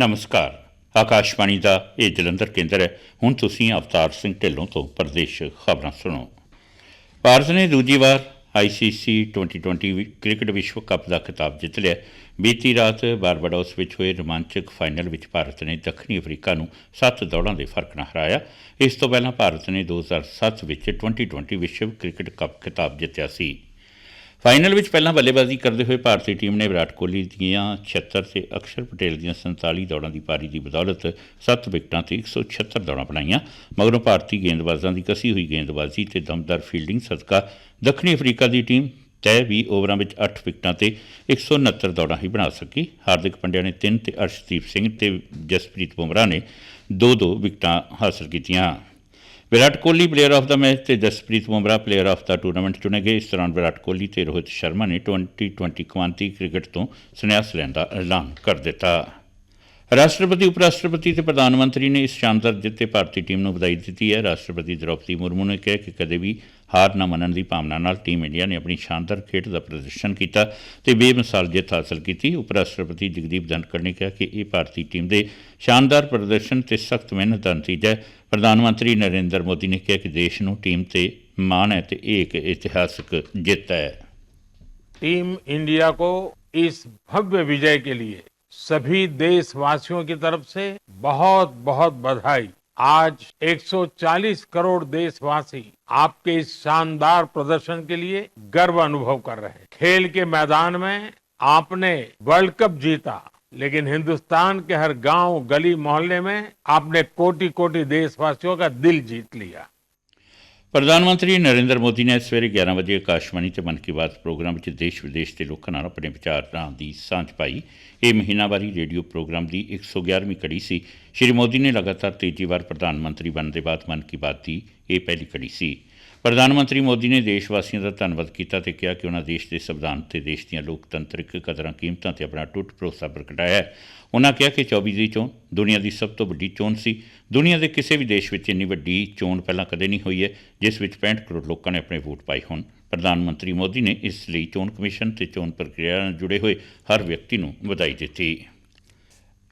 ਨਮਸਕਾਰ। ਆਕਾਸ਼ਵਾਣੀ ਦਾ ਇਹ ਜਲੰਧਰ ਕੇਂਦਰ ਹੈ। ਹੁਣ ਤੁਸੀਂ ਅਵਤਾਰ ਸਿੰਘ ਢਿੱਲੋਂ ਤੋਂ ਪ੍ਰਦੇਸ਼ ਖਬਰਾਂ ਸੁਣੋ। ਭਾਰਤ ਨੇ ਦੂਜੀ ਵਾਰ ਆਈਸੀਸੀ 2020 ਕ੍ਰਿਕਟ ਵਿਸ਼ਵ ਕੱਪ ਦਾ ਖਿਤਾਬ ਜਿੱਤ ਲਿਆ। ਬੀਤੀ ਰਾਤ ਬਾਰਬਾਡੋਸ ਵਿੱਚ ਹੋਏ ਰੋਮਾਂਚਕ ਫਾਈਨਲ ਵਿੱਚ ਭਾਰਤ ਨੇ ਦੱਖਣੀ ਅਫਰੀਕਾ ਨੂੰ 7 ਦੌੜਾਂ ਦੇ ਫ਼ਰਕ ਨਾਲ ਹਰਾਇਆ। ਇਸ ਤੋਂ ਪਹਿਲਾਂ ਭਾਰਤ ਨੇ 2007 ਵਿੱਚ 2020 ਵਿਸ਼ਵ ਕ੍ਰਿਕਟ ਕੱਪ ਖਿਤਾਬ ਜਿੱਤਿਆ ਸੀ। ਫਾਈਨਲ ਵਿੱਚ ਪਹਿਲਾਂ ਬੱਲੇਬਾਜ਼ੀ ਕਰਦੇ ਹੋਏ ਭਾਰਤੀ ਟੀਮ ਨੇ ਵਿਰਾਟ ਕੋਹਲੀ ਦੀਆਂ 76 ਤੇ ਅਕਸ਼ਰ ਪਟੇਲ ਦੀਆਂ 47 ਦੌੜਾਂ ਦੀ ਪਾਰੀ ਦੀ ਬਦੌਲਤ 7 ਵਿਕਟਾਂ ਤੇ 176 ਦੌੜਾਂ ਬਣਾਈਆਂ। ਮਗਰੋਂ ਭਾਰਤੀ ਗੇਂਦਬਾਜ਼ਾਂ ਦੀ ਕਸੀ ਹੋਈ ਗੇਂਦਬਾਜ਼ੀ ਤੇ ਦਮਦਾਰ ਫੀਲਡਿੰਗ ਸਦਕਾ ਦੱਖਣੀ ਅਫਰੀਕਾ ਦੀ ਟੀਮ ਤੈਅ 20 ਓਵਰਾਂ ਵਿੱਚ 8 ਵਿਕਟਾਂ ਤੇ 169 ਦੌੜਾਂ ਹੀ ਬਣਾ ਸਕੀ। ਹਾਰਦਿਕ ਪੰਡਿਆ ਨੇ 3 ਤੇ ਅਰਸ਼ਦੀਪ ਸਿੰਘ ਤੇ ਜਸਪ੍ਰੀਤ ਬੁਮਰਾਹ ਨੇ 2-2 ਵਿਕਟਾਂ ਹਾਸਲ ਕੀਤੀਆਂ। ਵਿਰਾਟ ਕੋਹਲੀ ਪਲੇਅਰ ਆਫ ਦਾ ਮੈਚ ਤੇ ਜਸਪ੍ਰੀਤ ਬੁਮਰਾਹ ਪਲੇਅਰ ਆਫ ਦਾ ਟੂਰਨਾਮੈਂਟ ਚੁਣੇ ਗਏ। ਇਸ ਦੌਰਾਨ ਵਿਰਾਟ ਕੋਹਲੀ ਤੇ ਰੋਹਿਤ ਸ਼ਰਮਾ ਨੇ 2020 ਕਵਾਂਤੀ ਕ੍ਰਿਕਟ ਤੋਂ ਸੰਨਿਆਸ ਲੈਣ ਦਾ ਐਲਾਨ ਕਰ ਦਿੱਤਾ। ਰਾਸ਼ਟਰਪਤੀ ਉਪ ਰਾਸ਼ਟਰਪਤੀ ਤੇ ਪ੍ਰਧਾਨ ਮੰਤਰੀ ਨੇ ਇਸ ਸ਼ਾਨਦਾਰ ਜਿੱਤ ਤੇ ਭਾਰਤੀ ਟੀਮ ਨੂੰ ਵਧਾਈ ਦਿੱਤੀ ਹੈ ਰਾਸ਼ਟਰਪਤੀ ਦ੍ਰੌਪਦੀ ਮੁਰਮੂ ਨੇ ਕਿਹਾ ਕਿ ਕਦੇ ਵੀ ਹਾਰ ਨਾ ਮੰਨਣ ਦੀ ਭਾਵਨਾ ਨਾਲ ਟੀਮ ਇੰਡੀਆ ਨੇ ਆਪਣੀ ਸ਼ਾਨਦਾਰ ਖੇਡ ਦਾ ਪ੍ਰਦਰਸ਼ਨ ਕੀਤਾ ਤੇ ਬੇਮਿਸਾਲ ਜਿੱਤ ਹਾਸਲ ਕੀਤੀ ਉਪ ਰਾਸ਼ਟਰਪਤੀ ਜਗਦੀਪ ਧਨਕੜ ਨੇ ਕਿਹਾ ਕਿ ਇਹ ਭਾਰਤੀ ਟੀਮ ਦੇ ਸ਼ਾਨਦਾਰ ਪ੍ਰਦਰਸ਼ਨ ਤੇ ਸਖਤ ਮਿਹਨਤ ਦਾ ਨਤੀਜਾ ਹੈ ਪ੍ਰਧਾਨ ਮੰਤਰੀ ਨਰਿੰਦਰ ਮੋਦੀ ਨੇ ਕਿਹਾ ਕਿ ਦੇਸ਼ ਨੂੰ ਟੀਮ ਤੇ ਮਾਣ ਹੈ ਤੇ ਇਹ ਇੱਕ ਇਤਿਹਾਸਕ ਜਿੱਤ ਹੈ टीम इंडिया को इस भव्य विजय के लिए सभी देशवासियों की तरफ़ से बहुत बहुत बधाई। आज 140 करोड़ देशवासी आपके इस शानदार प्रदर्शन के लिए गर्व अनुभव कर रहे हैं। खेल के मैदान में आपने वर्ल्ड कप जीता, लेकिन हिंदुस्तान के हर गाँव, गली, मोहल्ले में आपने कोटि कोटि देशवासियों का दिल जीत लिया। ਪ੍ਰਧਾਨ ਮੰਤਰੀ ਨਰਿੰਦਰ ਮੋਦੀ ਨੇ ਸਵੇਰੇ 11 ਵਜੇ ਆਕਾਸ਼ਵਾਣੀ ਤੇ ਮਨ ਕੀ ਬਾਤ ਪ੍ਰੋਗਰਾਮ ਵਿੱਚ ਦੇਸ਼ ਵਿਦੇਸ਼ ਦੇ ਲੋਕਾਂ ਨਾਲ ਆਪਣੇ ਵਿਚਾਰਾਂ ਦੀ ਸਾਂਝ ਪਾਈ। ਇਹ ਮਹੀਨਾਵਾਰੀ ਰੇਡੀਓ ਪ੍ਰੋਗਰਾਮ ਦੀ 111ਵੀਂ ਕੜੀ ਸੀ। ਸ਼੍ਰੀ ਮੋਦੀ ਨੇ ਲਗਾਤਾਰ ਤੀਜੀ ਵਾਰ ਪ੍ਰਧਾਨ ਮੰਤਰੀ ਬਣਨ ਦੇ ਬਾਅਦ ਮਨ ਕੀ ਬਾਤ ਦੀ ਇਹ ਪਹਿਲੀ ਕੜੀ ਸੀ। ਪ੍ਰਧਾਨ ਮੰਤਰੀ ਮੋਦੀ ਨੇ ਦੇਸ਼ ਵਾਸੀਆਂ ਦਾ ਧੰਨਵਾਦ ਕੀਤਾ ਤੇ ਕਿਹਾ ਕਿ ਉਹਨਾਂ ਦੇਸ਼ ਦੇ ਸੰਵਿਧਾਨ ਤੇ ਦੇਸ਼ ਦੀਆਂ ਲੋਕਤੰਤਰਿਕ ਕਦਰਾਂ ਕੀਮਤਾਂ ਤੇ ਆਪਣਾ ਟੁੱਟ ਭਰੋਸਾ ਪ੍ਰਗਟਾਇਆ ਹੈ। ਉਹਨਾਂ ਕਿਹਾ ਕਿ 24 ਦੀ ਚੋਣ ਦੁਨੀਆ ਦੀ ਸਭ ਤੋਂ ਵੱਡੀ ਚੋਣ ਸੀ। ਦੁਨੀਆ ਦੇ ਕਿਸੇ ਵੀ ਦੇਸ਼ ਵਿੱਚ ਇੰਨੀ ਵੱਡੀ ਚੋਣ ਪਹਿਲਾਂ ਕਦੇ ਨਹੀਂ ਹੋਈ ਹੈ, ਜਿਸ ਵਿੱਚ 65 ਕਰੋੜ ਲੋਕਾਂ ਨੇ ਆਪਣੇ ਵੋਟ ਪਾਏ ਹੋਣ। ਪ੍ਰਧਾਨ ਮੰਤਰੀ ਮੋਦੀ ਨੇ ਇਸ ਲਈ ਚੋਣ ਕਮਿਸ਼ਨ ਤੇ ਚੋਣ ਪ੍ਰਕਿਰਿਆ ਨਾਲ ਜੁੜੇ ਹੋਏ ਹਰ ਵਿਅਕਤੀ ਨੂੰ ਵਧਾਈ ਦਿੱਤੀ।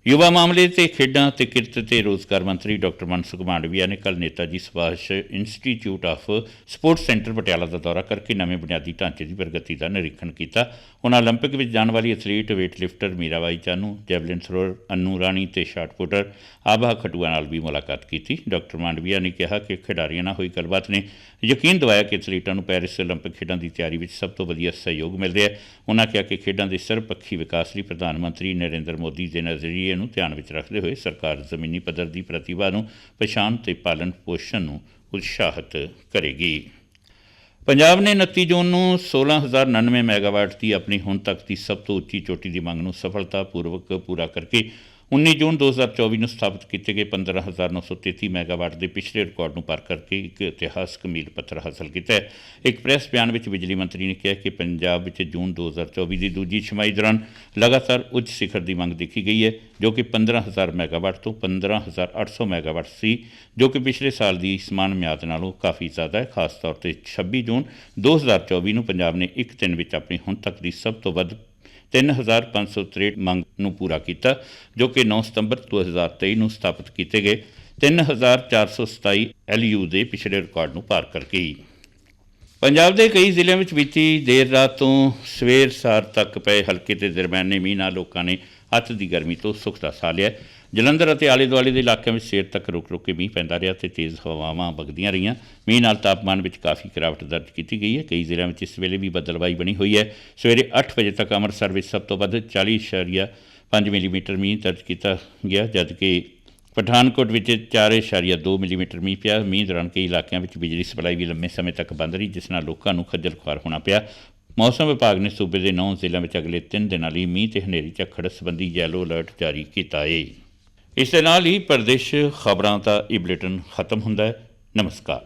ਯੁਵਾ ਮਾਮਲੇ ਤੇ ਖੇਡਾਂ ਤੇ ਕਿਰਤ ਤੇ ਰੋਜ਼ਗਾਰ ਮੰਤਰੀ ਡਾਕਟਰ ਮਨਸੁਖ ਮਾਂਡਵੀਆ ਨੇ ਕੱਲ Netaji Subhas institute of sports centre Patiala ਦਾ ਦੌਰਾ ਕਰਕੇ ਨਵੇਂ ਬੁਨਿਆਦੀ ਢਾਂਚੇ ਦੀ ਪ੍ਰਗਤੀ ਦਾ ਨਿਰੀਖਣ ਕੀਤਾ ਉਹਨਾਂ 올림픽 ਵਿੱਚ ਜਾਣ ਵਾਲੀ athlete weight lifter Mirabai Chanu javelin thrower Annu Rani ਤੇ ਸ਼ਾਟ ਪੁੱਟਰ ਆਭਾ ਖਟੂਆ ਨਾਲ ਵੀ ਮੁਲਾਕਾਤ ਕੀਤੀ ਡਾਕਟਰ ਮਾਂਡਵੀਆ ਨੇ ਕਿਹਾ ਕਿ ਖਿਡਾਰੀਆਂ ਨਾਲ ਹੋਈ ਗੱਲਬਾਤ ਨੇ ਯਕੀਨ ਦਿਵਾਇਆ ਕਿ ਐਥਲੀਟਾਂ ਨੂੰ ਪੈਰਿਸ 올림픽 ਖੇਡਾਂ ਦੀ ਤਿਆਰੀ ਵਿੱਚ ਸਭ ਤੋਂ ਵਧੀਆ ਸਹਿਯੋਗ ਮਿਲ ਰਿਹਾ ਹੈ ਉਹਨਾਂ ਕਿਹਾ ਕਿ ਖੇਡਾਂ ਦੇ ਸਰਬਪੱਖੀ ਵਿਕਾਸ ਲਈ ਪ੍ਰਧਾਨ ਮੰਤਰੀ ਨਰਿੰਦਰ ਮੋਦੀ ਦੇ ਨਜ਼ਰੀਏ ਨੂੰ ਧਿਆਨ ਵਿੱਚ ਰੱਖਦੇ ਹੋਏ ਸਰਕਾਰ ਜ਼ਮੀਨੀ ਪੱਧਰ ਦੀ ਪ੍ਰਤਿਭਾ ਨੂੰ ਪਛਾਣ ਤੇ ਪਾਲਣ ਪੋਸ਼ਣ ਨੂੰ ਉਤਸ਼ਾਹਿਤ ਕਰੇਗੀ। ਪੰਜਾਬ ਨੇ 29 ਜੂਨ ਨੂੰ 16099 ਮੈਗਾਵਾਟ ਦੀ ਆਪਣੀ ਹੁਣ ਤੱਕ ਦੀ ਸਭ ਤੋਂ ਉੱਚੀ ਚੋਟੀ ਦੀ ਮੰਗ ਨੂੰ ਸਫਲਤਾਪੂਰਵਕ ਪੂਰਾ ਕਰਕੇ 19 ਜੂਨ 2024 ਨੂੰ ਸਥਾਪਿਤ ਕੀਤੇ ਗਏ 15933 ਮੈਗਾਵਾਟ ਦੇ ਪਿਛਲੇ ਰਿਕਾਰਡ ਨੂੰ ਪਾਰ ਕਰਕੇ ਇੱਕ ਇਤਿਹਾਸਕ ਮੀਲ ਪੱਥਰ ਹਾਸਲ ਕੀਤਾ ਹੈ। ਇੱਕ ਪ੍ਰੈਸ ਬਿਆਨ ਵਿੱਚ ਬਿਜਲੀ ਮੰਤਰੀ ਨੇ ਕਿਹਾ ਕਿ ਪੰਜਾਬ ਵਿੱਚ ਜੂਨ 2024 ਦੀ ਦੂਜੀ ਛਮਾਈ ਦੌਰਾਨ ਲਗਾਤਾਰ ਉੱਚ ਸਿਖਰ ਦੀ ਮੰਗ ਦੇਖੀ ਗਈ ਹੈ, ਜੋ ਕਿ 15000 ਮੈਗਾਵਾਟ ਤੋਂ 15800 ਮੈਗਾਵਾਟ ਸੀ, ਜੋ ਕਿ ਪਿਛਲੇ ਸਾਲ ਦੀ ਸਮਾਨ ਮਿਆਦ ਨਾਲੋਂ ਕਾਫੀ ਜ਼ਿਆਦਾ ਹੈ। ਖਾਸ ਤੌਰ ਤੇ 26 ਜੂਨ 2024 ਨੂੰ ਪੰਜਾਬ ਨੇ ਇੱਕ ਦਿਨ ਵਿੱਚ ਆਪਣੀ ਹੁਣ ਤੱਕ ਦੀ ਸਭ ਤੋਂ ਵੱਧ 3563 ਮੰਗ ਨੂੰ ਪੂਰਾ ਕੀਤਾ, ਜੋ ਕਿ 9 ਸਤੰਬਰ 2023 ਨੂੰ ਸਥਾਪਿਤ ਕੀਤੇ ਗਏ। 3427 ਐਲਯੂ ਦੇ ਪਿਛਲੇ ਰਿਕਾਰਡ ਨੂੰ ਪਾਰ ਕਰ ਗਈ। ਪੰਜਾਬ ਦੇ ਕਈ ਜ਼ਿਲ੍ਹਿਆਂ ਵਿੱਚ ਬੀਤੀ ਦੇਰ ਰਾਤ ਤੋਂ ਸਵੇਰ ਸਾਰ ਤੱਕ ਪਏ ਹਲਕੇ ਤੇ ਦਰਮਿਆਨੇ ਮੀਂਹ ਨਾਲ ਲੋਕਾਂ ਨੇ ਹੱਥ ਦੀ ਗਰਮੀ ਤੋਂ ਸੁੱਖ ਦਾ ਸਾਹ ਲਿਆ। ਜਲੰਧਰ ਅਤੇ ਆਲੇ ਦੁਆਲੇ ਦੇ ਇਲਾਕਿਆਂ ਵਿੱਚ ਸਵੇਰ ਤੱਕ ਰੁਕ ਰੁਕ ਕੇ ਮੀਂਹ ਪੈਂਦਾ ਰਿਹਾ ਤੇ ਤੇਜ਼ ਹਵਾਵਾਂ ਵਗਦੀਆਂ ਰਹੀਆਂ। ਮੀਂਹ ਨਾਲ ਤਾਪਮਾਨ ਵਿੱਚ ਕਾਫੀ ਗਿਰਾਵਟ ਦਰਜ ਕੀਤੀ ਗਈ ਹੈ। ਕਈ ਜ਼ਿਲ੍ਹਿਆਂ ਵਿੱਚ ਇਸ ਵੇਲੇ ਵੀ ਬਦਲਵਾਈ ਬਣੀ ਹੋਈ ਹੈ। ਸਵੇਰੇ 8 ਵਜੇ ਤੱਕ ਅੰਮ੍ਰਿਤਸਰ ਵਿੱਚ ਸਭ ਤੋਂ ਵੱਧ 40.5 ਮਿਲੀਮੀਟਰ ਮੀਂਹ ਦਰਜ ਕੀਤਾ ਗਿਆ, ਜਦਕਿ ਪਠਾਨਕੋਟ ਵਿੱਚ 4.2 ਮਿਲੀਮੀਟਰ ਮੀਂਹ ਪਿਆ। ਮੀਂਹ ਦੌਰਾਨ ਕਈ ਇਲਾਕਿਆਂ ਵਿੱਚ ਬਿਜਲੀ ਸਪਲਾਈ ਵੀ ਲੰਮੇ ਸਮੇਂ ਤੱਕ ਬੰਦ ਰਹੀ, ਜਿਸ ਨਾਲ ਲੋਕਾਂ ਨੂੰ ਖੱਜਲ ਖੁਆਰ ਹੋਣਾ ਪਿਆ। ਮੌਸਮ ਵਿਭਾਗ ਨੇ ਸੂਬੇ ਦੇ 9 ਜ਼ਿਲ੍ਹਿਆਂ ਵਿੱਚ ਅਗਲੇ 3 ਦਿਨਾਂ ਲਈ ਮੀਂਹ ਤੇ ਹਨੇਰੀ ਝੱਖੜ ਸੰਬੰਧੀ ਯੈਲੋ ਅਲਰਟ ਜਾਰੀ ਕੀਤਾ ਹੈ ਇਸ ਦੇ ਨਾਲ ਹੀ ਪ੍ਰਦੇਸ਼ ਖਬਰਾਂ ਦਾ ਇਹ ਬੁਲੇਟਿਨ ਖਤਮ ਹੁੰਦਾ ਹੈ। ਨਮਸਕਾਰ।